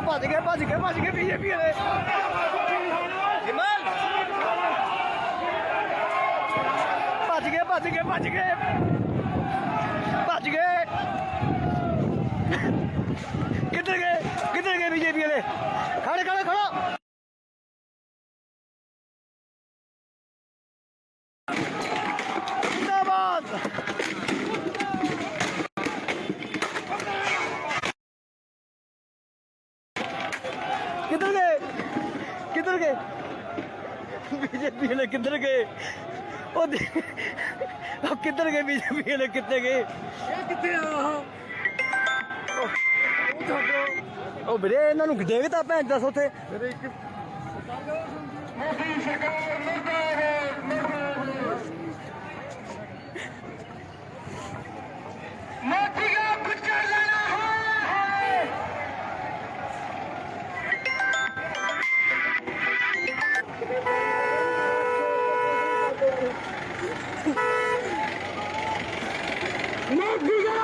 ਭੱਜ ਗਏ ਭੱਜ ਗਏ ਬੀਜੇਪੀ ਵਾਲੇ। ਹਿਮਲ। ਭੱਜ ਗਏ ਭੱਜ ਗਏ ਭੱਜ ਗਏ। ਭੱਜ ਗਏ। ਕਿੱਧਰ ਗਏ? ਕਿੱਧਰ ਗਏ ਬੀਜੇਪੀ ਵਾਲੇ? ਖੜੇ ਖੜੇ ਖੜੋ। ਜਿੰਦਾਬਾਦ। ਕਿੱਧਰ ਗਏ? ਕਿੱਧਰ ਗਏ? ਬੀਜੇਪੀ ਵਾਲੇ ਕਿੱਧਰ ਗਏ? ਉਹ ਉਹ ਕਿੱਧਰ ਗਏ ਬੀਜੇਪੀ ਵਾਲੇ? ਕਿੱਥੇ ਗਏ? ਇਹ ਕਿੱਥੇ ਆ ਉਹ? ਵੀਰੇ ਇਹਨਾਂ ਨੂੰ ਦੇਖਦਾ ਭੈਣ ਦੱਸ ਉੱਥੇ। ਮੋਦੀ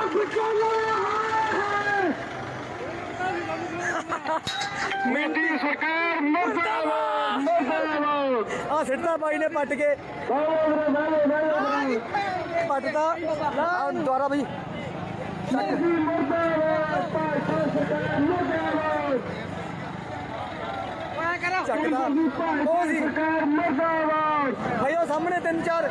ਦਾ ਮੋਦੀ ਸਰਕਾਰ ਮਰਦਾਬਾਦ ਮਰਦਾਬਾਦ। ਆ ਸਿੱਟਾ ਬਾਈ ਨੇ ਪੱਟ ਕੇ। ਪੱਟਦਾ। ਆ ਦੁਆਰਾ ਬਈ। ਚੱਕਦਾ। ਉਹ ਸੀ। ਸਰਕਾਰ ਮਰਦਾਬਾਦ। ਭਾਈ ਉਹ ਸਾਹਮਣੇ ਤਿੰਨ ਚਾਰ